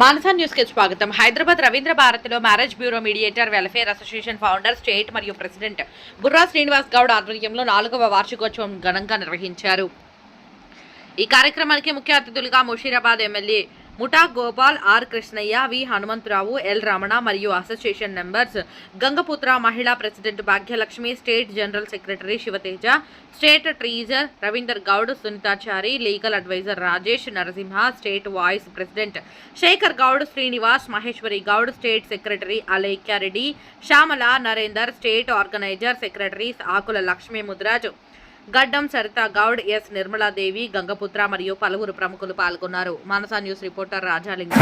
మానసా న్యూస్కి స్వాగతం. హైదరాబాద్ రవీంద్ర భారతిలో marriage bureau mediator welfare association founder state మరియు ప్రెసిడెంట్ బుర్రా శ్రీనివాస్ గౌడ్ ఆధ్వర్యంలో నాలుగవ వార్షికోత్సవం ఘనంగా నిర్వహించారు. ఈ కార్యక్రమానికి ముఖ్య అతిథులుగా Musheerabad MLA Mutha Gopal R Krishnaiah V Hanumantha Rao L Ramana మరియు అసోసియేషన్ మెంబర్స్ గంగపుత్ర మహిళా president Bhagyalakshmi state general secretary Shivateja state treasurer Ravinder Goud Sunitha Chari legal advisor Rajesh Narasimha state vice president Shekar Goud Srinivas Maheshwari Goud state secretary Alekhya Reddy Shyamala Narender state organiser secretaries Akula Lakshmi Mudraju Gaddam Saritha Goud S Nirmala Devi Gangaputra మరియు పలువురు ప్రముఖులు పాల్గొన్నారు. Manasa news reporter Rajaling.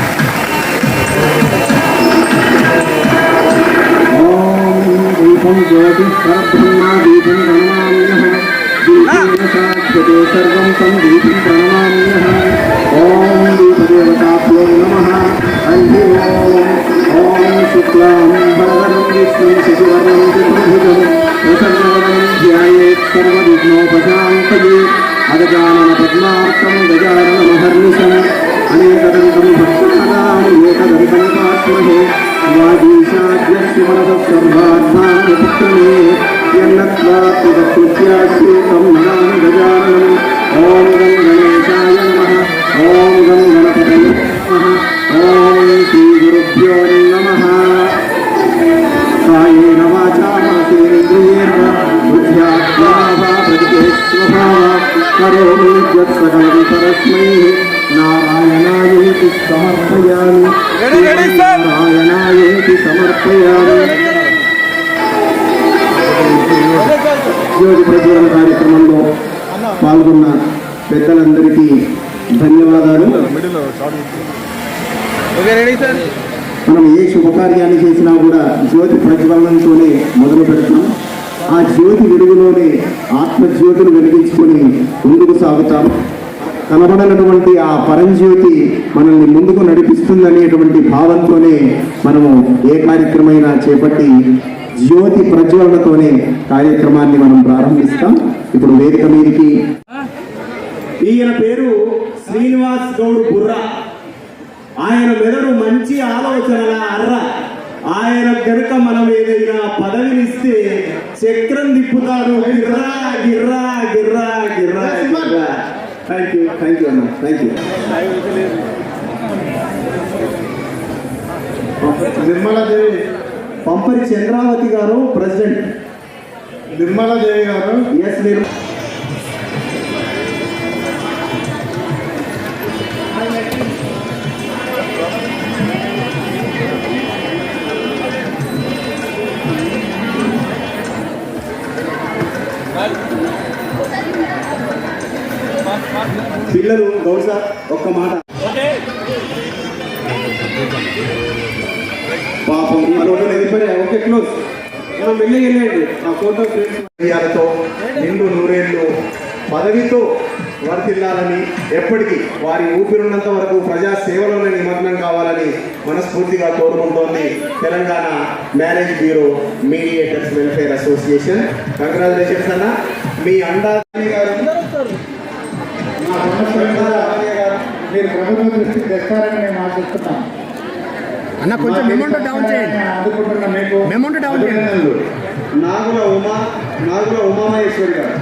శుక్లాం విష్ణు పద్మార్థం గజానమహర్నిశం అనేకదంతం భక్తదానేకదంతం పాత్మహే వాదీశాద్యస్య మనస సర్వార్థాన్ని పుత్రమే ఎన్నత్వాత్మక నరో సకలం కార్యక్రమంలో పాల్గొన్న పెద్దలందరికీ ధన్యవాదాలు మనం ఏ శుభకార్యాన్ని చేసినా కూడా జ్యోతి ప్రజ్వలనంతోనే మొదలు పెడుతున్నాం. ఆ జ్యోతి వెలుగులోనే ఆత్మజ్యోతిని వెలిగించుకొని ముందుకు సాగుతాం. కనబడనటువంటి ఆ పరంజ్యోతి మనల్ని ముందుకు నడిపిస్తుందనేటువంటి భావంతోనే మనము ఏ కార్యక్రమైనా చేపట్టి జ్యోతి ప్రజ్వలనతోనే కార్యక్రమాన్ని మనం ప్రారంభిస్తాం. ఇప్పుడు వేదిక మీదకి ఈయన పేరు శ్రీనివాస్ గౌడ్ బుర్రా. ఆయన మెదడు మంచి ఆలోచనల అర్ర. ఆయన కనుక మనం ఏదైనా పదవిని ఇస్తే చక్రం తిప్పుతాడు గిర్రా గిర్రా గిర్రా గిర్రా గిర్రా. థ్యాంక్ యూ థ్యాంక్ యూ అన్న. థ్యాంక్ యూ నిర్మలాదేవి పంపరి చంద్రావతి గారు ప్రెసిడెంట్. నిర్మలాదేవి గారు. ఎస్ మీరు పిల్లలు గౌడ్ సార్ ఒక్క మాట. పాపం ఈ రోజు వెళ్ళిపోయాయి ఓకే క్లోజ్. మనం వెళ్ళి వెళ్ళండి. ఆ ఫోటో ఫ్రెండ్స్తో నిండు నూరేళ్ళు పదవితో వర్తిల్లాలని ఎప్పటికీ వారి ఊపిరున్నంత వరకు ప్రజా సేవలోనే నిమగ్నం కావాలని మనస్ఫూర్తిగా కోరుకుంటోంది Telangana marriage bureau mediators welfare association. Congratulations అన్న. మీ అండా గారు మీరు ప్రభుత్వం దృష్టికి తెస్తారని మేము ఆశిస్తున్నాం అన్న కొంచెం మెమౌంట్ డౌన్ చేయండి. అందుకుంటున్న మీకు down చేయండి. నాగుల ఉమా నాగుల ఉమామహేశ్వరి గారు.